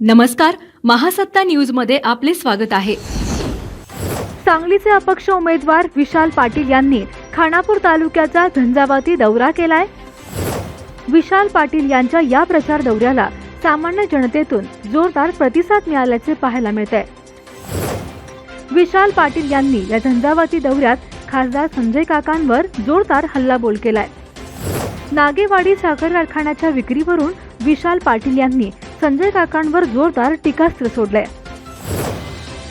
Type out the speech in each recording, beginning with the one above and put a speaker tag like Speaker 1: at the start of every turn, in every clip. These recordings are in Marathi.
Speaker 1: नमस्कार महासत्ता न्यूजमध्ये आपले स्वागत आहे.
Speaker 2: सांगलीचे अपक्ष उमेदवार विशाल पाटील यांनी खानापूर तालुक्याचा झंझावाती दौरा केलाय. विशाल पाटील यांच्या या प्रचार दौऱ्याला सामान्य जनतेतून जोरदार प्रतिसाद मिळाल्याचे पाहायला मिळत आहे विशाल पाटील यांनी या झंझावाती दौऱ्यात खासदार संजय काकांवर जोरदार हल्लाबोल केलाय. नागेवाडी साखर कारखान्याच्या विक्रीवरून विशाल पाटील यांनी संजय काकांवर जोरदार टीकास्त्र सोडलंय.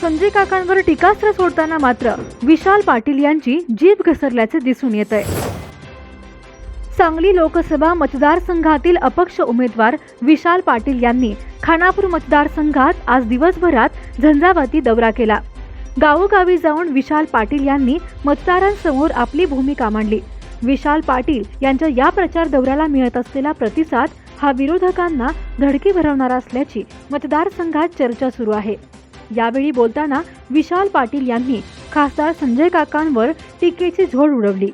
Speaker 2: संजय काकांवर टीकास्त्र सोडताना मात्र विशाल पाटील यांची जीभ घसरल्याचे दिसून येत आहे सांगली लोकसभा मतदारसंघातील अपक्ष उमेदवार विशाल पाटील यांनी खानापूर मतदारसंघात आज दिवसभरात झंझावाती दौरा केला. गावोगावी जाऊन विशाल पाटील यांनी मतदारांसमोर आपली भूमिका मांडली. विशाल पाटील यांच्या या प्रचार दौऱ्याला मिळत असलेला प्रतिसाद हा विरोधकांना धडकी भरवणारा असल्याची मतदारसंघात चर्चा सुरू आहे. यावेळी बोलताना विशाल पाटील यांनी खासदार संजय काकांवर टीकेची झोड उडवली.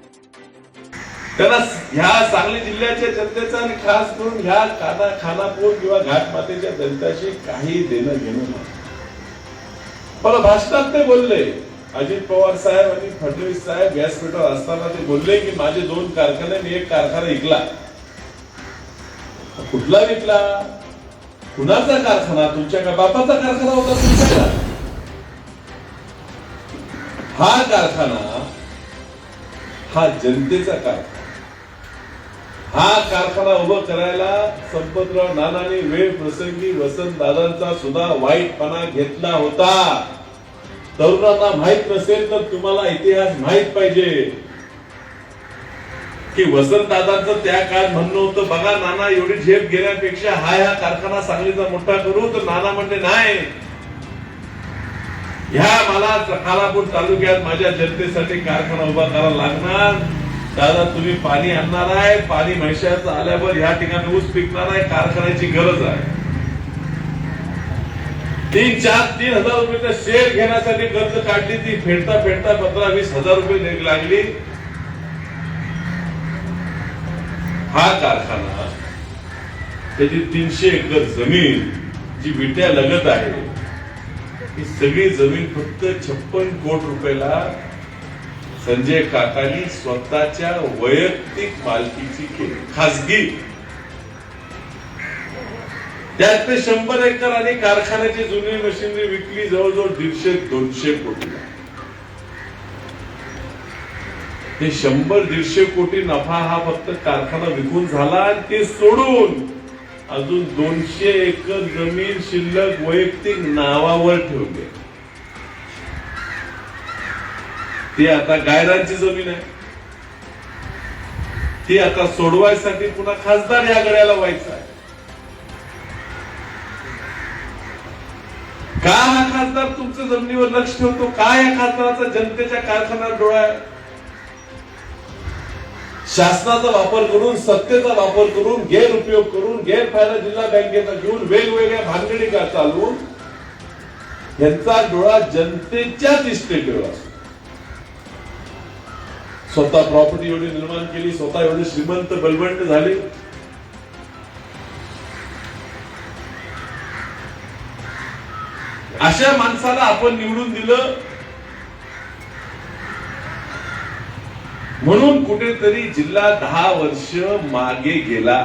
Speaker 3: त्यांना ह्या सांगली जिल्ह्याच्या जनतेचा आणि खास करून ह्या खाना खानापूर किंवा घाटमातेच्या जनतेशी काही देणं घेणं नाही. मला भाषणात ते बोलले. अजित पवार साहेब आणि फडणवीस साहेब व्यासपीठावर असताना ते बोलले की माझे दोन कारखाने मी एक कारखाना विकला कुठला विकला? कुणाचा कारखाना? तुमच्या का बापाचा कारखाना होता तुमच्या का हा कारखाना हा जनतेचा कारखाना. हा कारखाना उभं करायला संपतराव नानाने वेळ प्रसंगी वसंत दादांचा सुद्धा वाईटपणा घेतला होता. तरुणांना माहीत नसेल तर तुम्हाला इतिहास माहीत पाहिजे. की वसंतदादांचं त्या काळात म्हणणं होतं बघा नाना एवढी झेप घेण्यापेक्षा हा ह्या कारखाना सांगलीचा मोठा करू. तर नाना म्हणते नाही. ह्या मला खालापूर तालुक्यात माझ्या जनतेसाठी कारखाना उभा करावा लागणार. दादा तुम्ही पाणी आणणार आहे. पाणी म्हैशाचं आल्यावर ह्या ठिकाणी ऊस पिकणार आहे. कारखान्याची गरज आहे. तीन चार तीन हजार रुपये शेअर घेण्यासाठी कर्ज काढली ती. फेडता फेडता पंधरा वीस हजार रुपये लागली. हा कारखाना त्याची तीनशे एकर जमीन जी विट्या लगत आहे ही सगळी जमीन फक्त छप्पन कोट रुपयाला संजय काकानी स्वतःच्या वैयक्तिक मालकीची केली खासगी. त्यात ते शंभर एकर आणि कारखान्याची जुनी मशिनरी विकली जवळजवळ दीडशे दोनशे कोटीला. ते शंभर दीडशे कोटी नफा हा फक्त कारखाना विकून झाला आणि ते सोडून अजून दोनशे एकर जमीन शिल्लक वैयक्तिक नावावर ठेवली ती आता गायरांची जमीन आहे. ती आता सोडवायसाठी पुन्हा खासदार या गड्याला व्हायचा आहे. का हा खासदार तुमच्या जमिनीवर लक्ष ठेवतो? का या खासदाराचा जनतेच्या कारखान्यात डोळा आहे? शासनाचा वापर करून सत्तेचा वापर करून गैरउपयोग करून गैरफायदा जिल्हा बँकेचा घेऊन वेगवेगळ्या भानगडी का चालवून यांचा डोळा जनतेच्या इस्टेटीवर असतो स्वतः प्रॉपर्टी एवढी निर्माण केली स्वतः एवढे श्रीमंत बलबंड झाले. अशा माणसाला आपण निवडून दिलं म्हणून कुठेतरी जिल्हा दहा वर्ष मागे गेला.